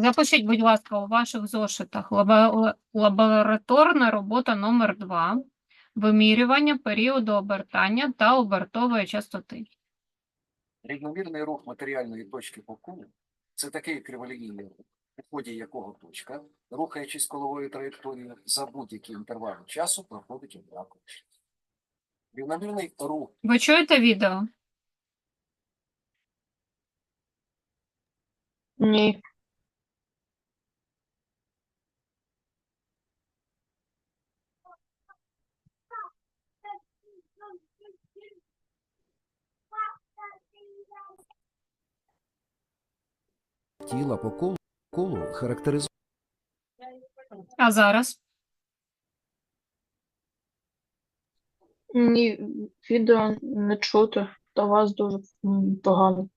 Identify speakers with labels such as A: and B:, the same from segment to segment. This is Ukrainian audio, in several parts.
A: Запишіть, будь ласка, у ваших зошитах лабораторна робота номер 2 вимірювання періоду обертання та обертової частоти.
B: Рівномірний рух матеріальної точки по колу – це такий криволінійний рух, у ході якого точка, рухаючись коловою траєкторією, за будь-які інтервали часу проходить однаковий шлях. Рівномірний рух
A: Ви чуєте відео?
C: Ні.
D: Тіла по колу, колу характеризує
A: А зараз?
C: Ні, відео не чути, та вас дуже погано.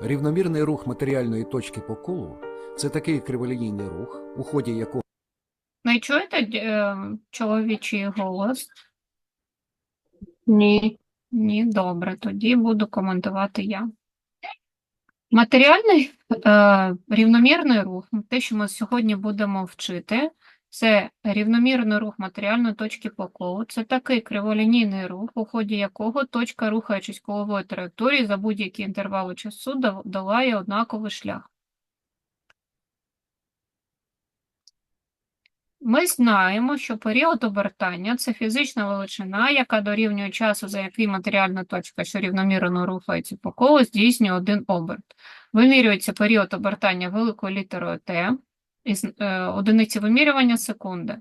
D: рівномірний рух матеріальної точки по колу. Це такий криволінійний рух, у ході якого
A: Не чуєте е, чоловічий голос?
C: Ні.
A: Ні, добре, тоді буду коментувати я. Матеріальний е, рівномірний рух, те, що ми сьогодні будемо вчити, це рівномірний рух матеріальної точки по колу. Це такий криволінійний рух, у ході якого точка, рухаючись коловою траєкторією за будь-які інтервали часу, долає однаковий шлях. Ми знаємо, що період обертання це фізична величина, яка дорівнює часу, за який матеріальна точка, що рівномірно рухається по колу, здійснює один оберт. Вимірюється період обертання великою літерою Т, із е, одиниці вимірювання секунди.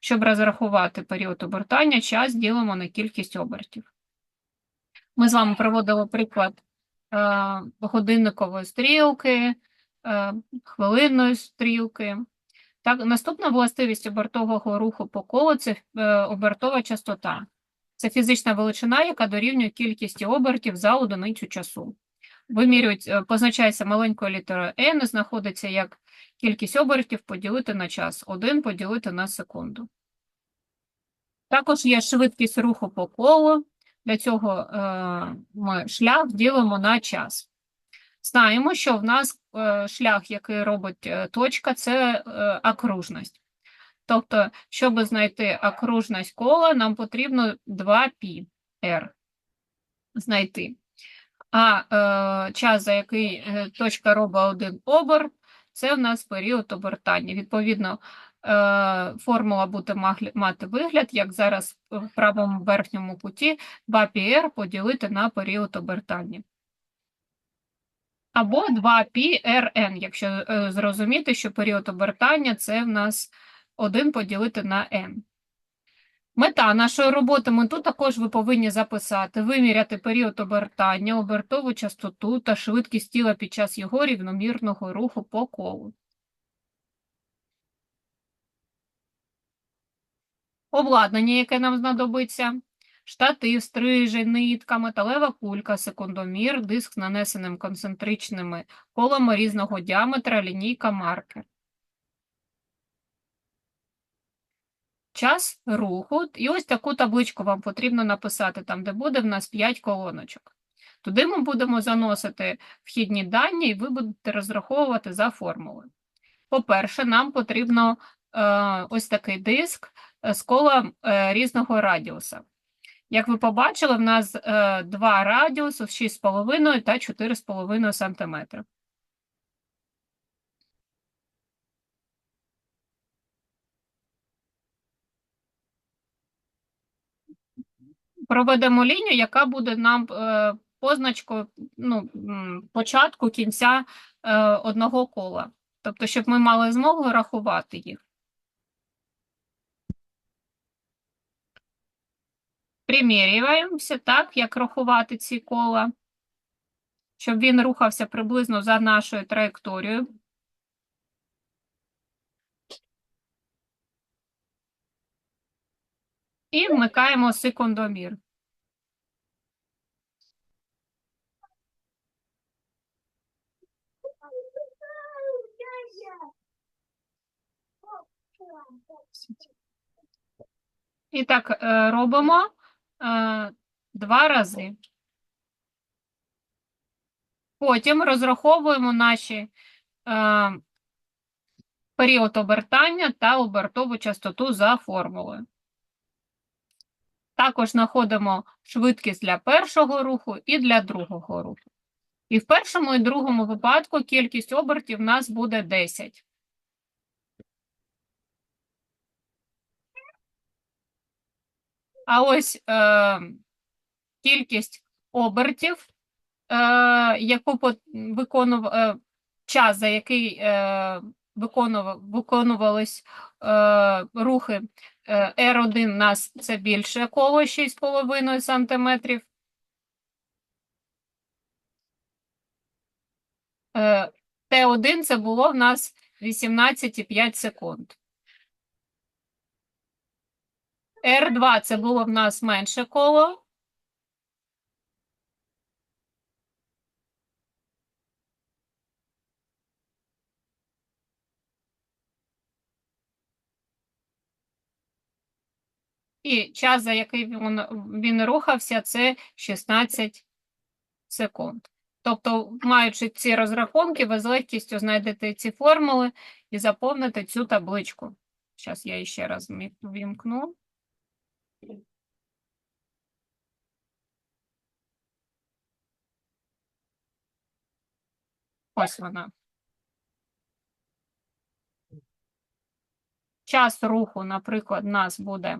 A: Щоб розрахувати період обертання, час ділимо на кількість обертів. Ми з вами проводили приклад е, годинникової стрілки, е, хвилинної стрілки. Так, наступна властивість обертового руху по колу це е, обертова частота. Це фізична величина, яка дорівнює кількості обертів за одиницю часу. Вимірюють, е, позначається маленькою літерою n, знаходиться як кількість обертів поділити на час, 1 поділити на секунду. Також є швидкість руху по колу. Для цього е, ми шлях ділимо на час. Знаємо, що в нас е, шлях, який робить е, точка, це е, окружність. Тобто, щоб знайти окружність кола, нам потрібно 2πr знайти. А е, час, за який точка робить один оберт, це в нас період обертання. Відповідно, е, формула буде мати вигляд, як зараз в правому верхньому куті 2πr поділити на період обертання. Або 2πrn, якщо е, зрозуміти, що період обертання це в нас 1 поділити на n. Мета нашої роботи ми тут також ви повинні записати, виміряти період обертання, обертову частоту та швидкість тіла під час його рівномірного руху по колу. Обладнання, яке нам знадобиться. Штатив, стрижень, нитка, металева кулька, секундомір, диск з нанесеним концентричними колами різного діаметра, лінійка, маркер. Час руху. І ось таку табличку вам потрібно написати, там, де буде в нас 5 колоночок. Туди ми будемо заносити вхідні дані, і ви будете розраховувати за формулою. По-перше, нам потрібно е, ось такий диск е, з колом е, різного радіуса. Як ви побачили, в нас е, два радіуси 6,5 та 4,5 см. Проведемо лінію, яка буде нам е, позначкою ну, початку кінця е, одного кола. Тобто, щоб ми мали змогу рахувати їх. Примірюємося так, як рахувати ці кола, щоб він рухався приблизно за нашою траєкторією. І вмикаємо секундомір. І так е, робимо два рази. Потім розраховуємо наші е, період обертання та обертову частоту за формулою. Також знаходимо швидкість для першого руху і для другого руху. І в першому і другому випадку кількість обертів у нас буде 10. А ось е, кількість обертів, е, яку по- виконув, е, час, за який е, виконував, виконувались е, рухи е, R1 у нас це більше коло 6,5 см. Е, Т1 це було в нас 18,5 секунд. R2 це було в нас менше коло. І час, за який він, він рухався, це 16 секунд. Тобто, маючи ці розрахунки, ви з легкістю знайдете ці формули і заповните цю табличку. Зараз я ще раз вімкну. Ось вона. Час руху, наприклад, нас буде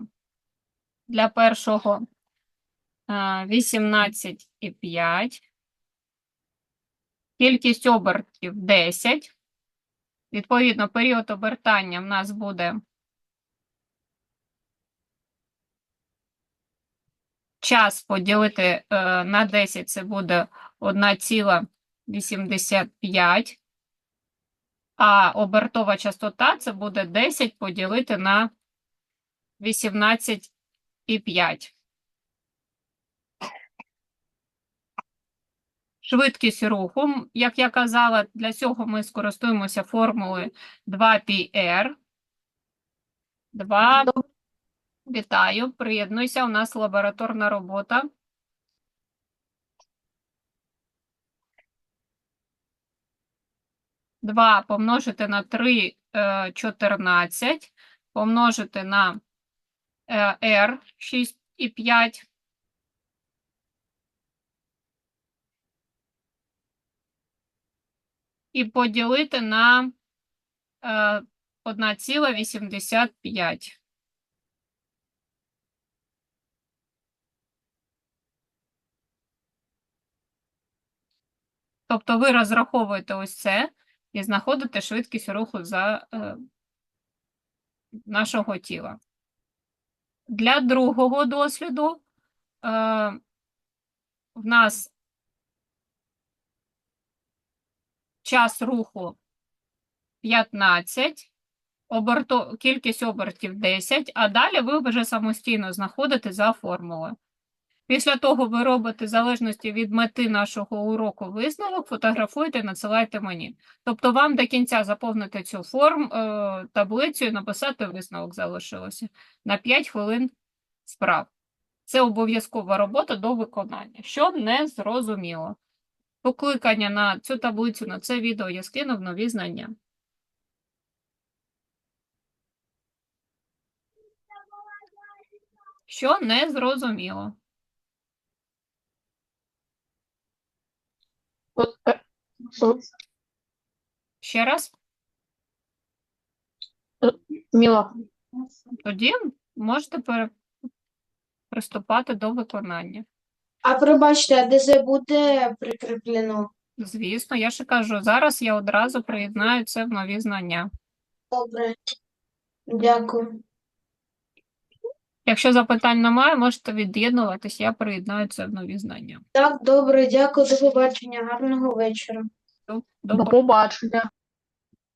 A: для першого е, 18,5. Кількість обертів 10. Відповідно, період обертання в нас буде час поділити е, на 10, це буде 1,85. А обертова частота це буде 10 поділити на 18,5. Швидкість руху, як я казала, для цього ми скористуємося формулою 2πr. 2. Вітаю, приєднуйся, у нас лабораторна робота. Два помножити на 3 е, 14, помножити на е, r 6,5. І поділити на е, 1,85. Тобто ви розраховуєте ось це і знаходите швидкість руху за е, нашого тіла. Для другого досліду е, в нас час руху 15, оберто, кількість обертів 10, а далі ви вже самостійно знаходите за формулою. Після того ви робите, в залежності від мети нашого уроку, висновок, фотографуєте, надсилайте мені. Тобто вам до кінця заповнити цю форм, е, таблицю і написати висновок залишилося на 5 хвилин справ. Це обов'язкова робота до виконання, що не зрозуміло. Покликання на цю таблицю, на це відео я скинув нові знання. Що не зрозуміло. Ще раз,
C: Міла,
A: тоді можете пере... приступати до виконання.
E: А пробачте, а ДЗ буде прикріплено?
A: Звісно, я ще кажу, зараз я одразу приєднаю це в нові знання.
E: Добре. Дякую.
A: Якщо запитань немає, можете від'єднуватись, я приєднаю це в нові знання.
E: Так, добре, дякую, до побачення, гарного вечора.
A: До
C: побачення.